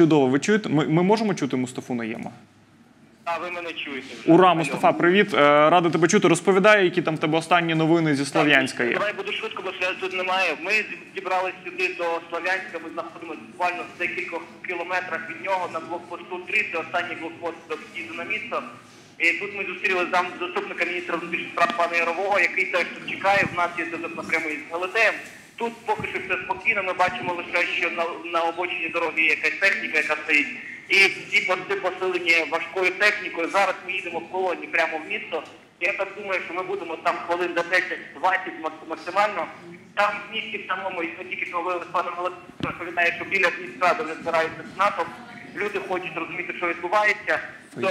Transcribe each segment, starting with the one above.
Чудово, ви чуєте? Ми, ми можемо чути Мустафу Наєма? А ви мене чуєте вже. Ура. Мустафа, привіт. Е, Радий тебе чути. Розповідай, які там в тебе останні новини зі Слов'янська є. Давай буду швидко, бо тут немає. Ми зібралися сюди до Слов'янська. Ми знаходимося буквально в декількох кілометрах від нього на блокпосту 3. Це останній блокпост до в'їзду на місто. І тут ми зустріли зам заступника міністра внутрішніх справ пана Ярового, який теж тут чекає. В нас є зв'язок напряму із Галатеєм. Тут поки що все спокійно. Ми бачимо лише, що на, на обочині дороги є якась техніка, яка стоїть. І ці пости посилені важкою технікою. Зараз ми їдемо в колоні прямо в місто. Я так думаю, що ми будемо там хвилин до 10-20 максимально. Там в місті в самому, і тільки з паном Олександром, розповідає, що біля адміністратора не збирається НАТО. Люди хочуть розуміти, що відбувається. До,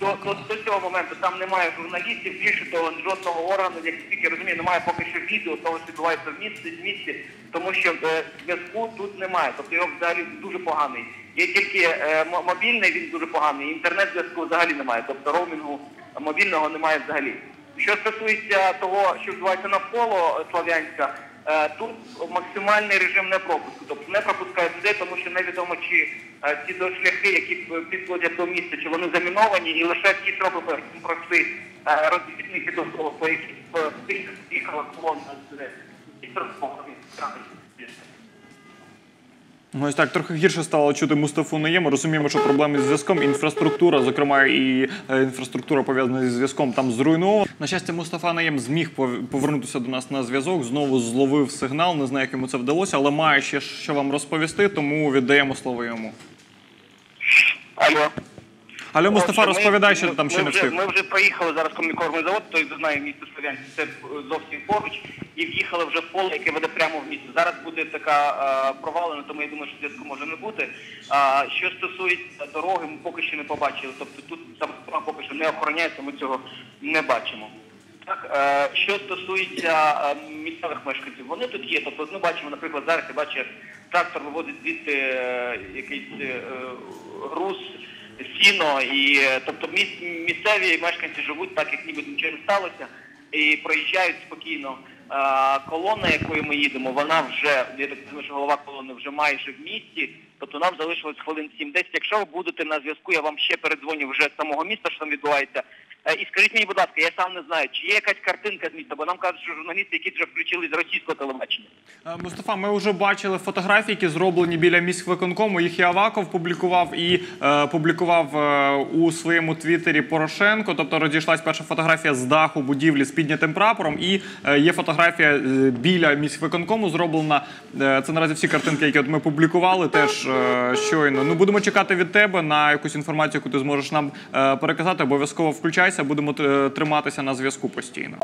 до, до, до цього моменту там немає журналістів, більше того, жодного органу, як тільки розумію, немає поки що відео того, що відбувається в місті, в місті тому що е, зв'язку тут немає. Тобто його взагалі дуже поганий. Є тільки е, мобільний, він дуже поганий. Інтернет-зв'язку взагалі немає. Тобто роумінгу мобільного немає взагалі. Що стосується того, що відбувається навколо Слов'янська, е, тут максимальний режим не пропуску, Тобто не пропускають людей, тому що невідомо, чи е, ці шляхи, які підходять до міста, чи вони заміновані, і лише ті тропи, по пройшли е, розвідники до того, по яких е, їхала колона з Ось так трохи гірше стало чути Мустафу Наєма. Розуміємо, що проблеми з зв'язком, інфраструктура, зокрема і е, інфраструктура пов'язана зі зв'язком, там зруйнована. На щастя, Мустафа Наєм зміг пов- повернутися до нас на зв'язок. Знову зловив сигнал. Не знаю, як йому це вдалося, але має ще що вам розповісти, тому віддаємо слово йому. Алло. Алло, Мустафа, ми- що там ще не встиг. Ми вже проїхали зараз комікорний завод, той знає місто Слов'янськ, це е, зовсім поруч, і в'їхали вже в поле, яке веде прямо в місто. Зараз буде така е, провалена, тому я думаю, що зв'язку може не бути. А що стосується дороги, ми поки що не побачили. Тобто тут там поки що не охороняється, ми цього не бачимо. Так, е, що стосується місцевих мешканців, вони тут є. Тобто, ми бачимо, наприклад, зараз я бачу, як трактор вивозить звідти якийсь груз, сіно, і е, тобто міс- місцеві мешканці живуть так, як ніби нічого не сталося, і проїжджають спокійно. Колона, якою ми їдемо, вона вже я так думаю, що голова колони вже майже в місті. Тобто нам залишилось хвилин 7-10. Якщо ви будете на зв'язку, я вам ще передзвоню вже з самого міста, що там відбувається. Е, І скажіть мені, будь ласка, я сам не знаю, чи є якась картинка з міста, бо нам кажуть, що журналісти, які вже включили з російського телебачення. Е, Мустафа, ми вже бачили фотографії, які зроблені біля міськвиконкому. Їх і Аваков публікував і е, публікував е, у своєму твіттері Порошенко. Тобто розійшлась перша фотографія з даху будівлі з піднятим прапором, і е, є фотографія е, біля міськвиконкому зроблена. Це наразі всі картинки, які от ми публікували, теж щойно. Ну будемо чекати від тебе на якусь інформацію, яку ти зможеш нам е, переказати. Обов'язково включайся, будемо е, триматися на зв'язку постійно.